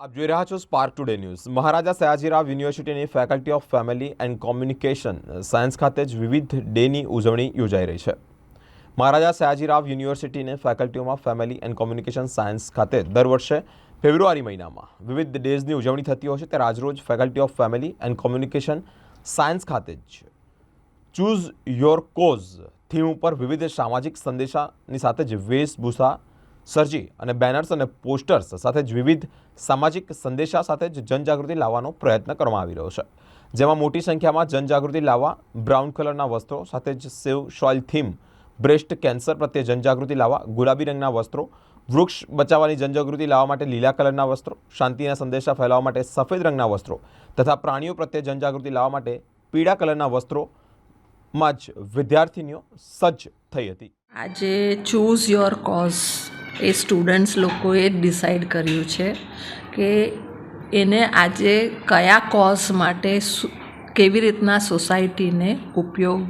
આપ જોઈ રહ્યા છો spark today news Maharaja Sayajirao યુનિવર્સિટીની faculty of family and communication science ખાતે જ વિવિધ ડેની ઉજવણી યોજાઈ રહી છે. મહારાજા સયાજીરાવ યુનિવર્સિટીની ફેકલ્ટીઓમાં ફેમિલી એન્ડ કોમ્યુનિકેશન સાયન્સ ખાતે દર વર્ષે ફેબ્રુઆરી મહિનામાં વિવિધ ડેઝની ઉજવણી થતી હોય છે. ત્યારે આજરોજ faculty of family and communication science ખાતે જ ચૂઝ યોર કોઝ થીમ ઉપર વિવિધ સામાજિક સંદેશાની સાથે જ વેશભૂષા સર્જી અને બેનર્સ અને પોસ્ટર્સ સાથે જ વિવિધ સામાજિક સંદેશા સાથે જ જનજાગૃતિ લાવવાનો પ્રયત્ન કરવામાં આવી રહ્યો છે. જેમાં મોટી સંખ્યામાં જનજાગૃતિ લાવવા બ્રાઉન કલરના વસ્ત્રો સાથે જ save soil theme breast cancer પ્રત્યે જનજાગૃતિ લાવવા, ગુલાબી રંગના વસ્ત્રો, વૃક્ષ બચાવવાની જનજાગૃતિ લાવવા માટે લીલા કલરના વસ્ત્રો, શાંતિના સંદેશા ફેલાવવા માટે સફેદ રંગના વસ્ત્રો તથા પ્રાણીઓ પ્રત્યે જનજાગૃતિ લાવવા માટે પીળા કલરના વસ્ત્રોમાં જ વિદ્યાર્થીનીઓ સજ્જ થઈ હતી. આજે ચૂઝ યોર કોઝ એ સ્ટુડન્ટ્સ લોકોએ ડિસાઈડ કર્યું છે કે એને આજે કયા કોઝ માટે કેવી રીતના સોસાયટીને ઉપયોગ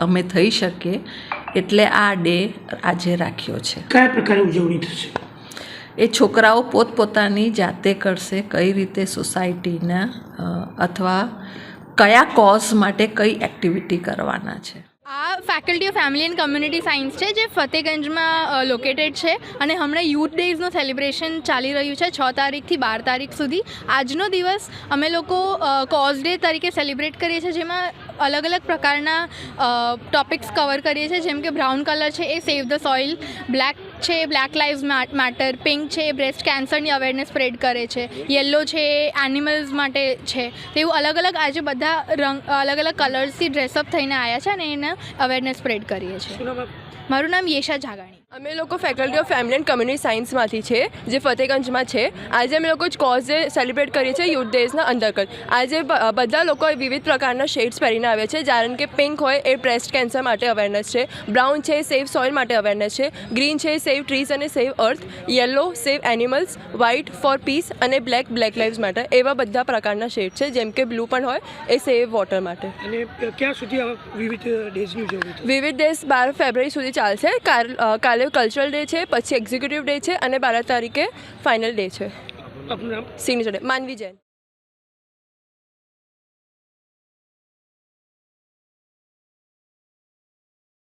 અમે થઈ શકીએ એટલે આ ડે આજે રાખ્યો છે. કયા પ્રકારે ઉજવણી થશે? એ છોકરાઓ પોતપોતાની જાતે કરશે કઈ રીતે સોસાયટીના અથવા કયા કોઝ માટે કઈ એક્ટિવિટી કરવાના છે. Faculty of family and community science છે, જે ફતેગંજમાં લોકેટેડ છે અને હમણાં યુથ ડેઝનું સેલિબ્રેશન ચાલી રહ્યું છે, છ તારીખથી બાર તારીખ સુધી. આજનો દિવસ અમે લોકો કોઝ ડે તરીકે સેલિબ્રેટ કરીએ છીએ, જેમાં અલગ અલગ પ્રકારના ટોપિક્સ કવર કરીએ છીએ, જેમ કે બ્રાઉન કલર છે, એ સેવ ધ સોઇલ બ્લેક છે બ્લેક લાઇવ્સ મેટર પિંક છે એ બ્રેસ્ટ કેન્સરની અવેરનેસ સ્પ્રેડ કરે છે યલો છે એ એનિમલ્સ માટે છે. તેવું અલગ અલગ આજે બધા રંગ અલગ અલગ કલર્સથી ડ્રેસઅપ થઈને આવ્યા છે અને એને અવેરનેસ સ્પ્રેડ કરીએ છીએ. મારું નામ યેશા જાગાણી. અમે લોકો faculty of family and community સાયન્સમાંથી છે જે ફતેગંજમાં છે. આજે અમે લોકો જ કોઝ ડે સેલિબ્રેટ કરીએ છીએ યુથ ડેઝના અંતર્ગત. આજે બધા લોકો વિવિધ પ્રકારના શેડ્સ પહેરીને આવે છે કારણ કે પિંક હોય એ બ્રેસ્ટ કેન્સર માટે અવેરનેસ છે બ્રાઉન છે સેફ સોઇલ માટે અવેરનેસ છે ગ્રીન છે સેવ ટ્રીઝ અને save earth yellow save animals white for peace અને બ્લેક બ્લેક લાઈવ્સ માટે એવા બધા પ્રકારના શેડ છે જેમ કે બ્લુ પણ હોય એ સેવ વોટર માટે. અને ક્યાં સુધી વિવિધ ડેઝની વિવિધ ડેઝ બાર ફેબ્રુઆરી સુધી ચાલશે. કાલ કાલે કલ્ચરલ ડે છે પછી એક્ઝિક્યુટિવ ડે છે અને બાર તારીખે ફાઇનલ ડે છે. આપનું નામ? Signature day Manvi Jain.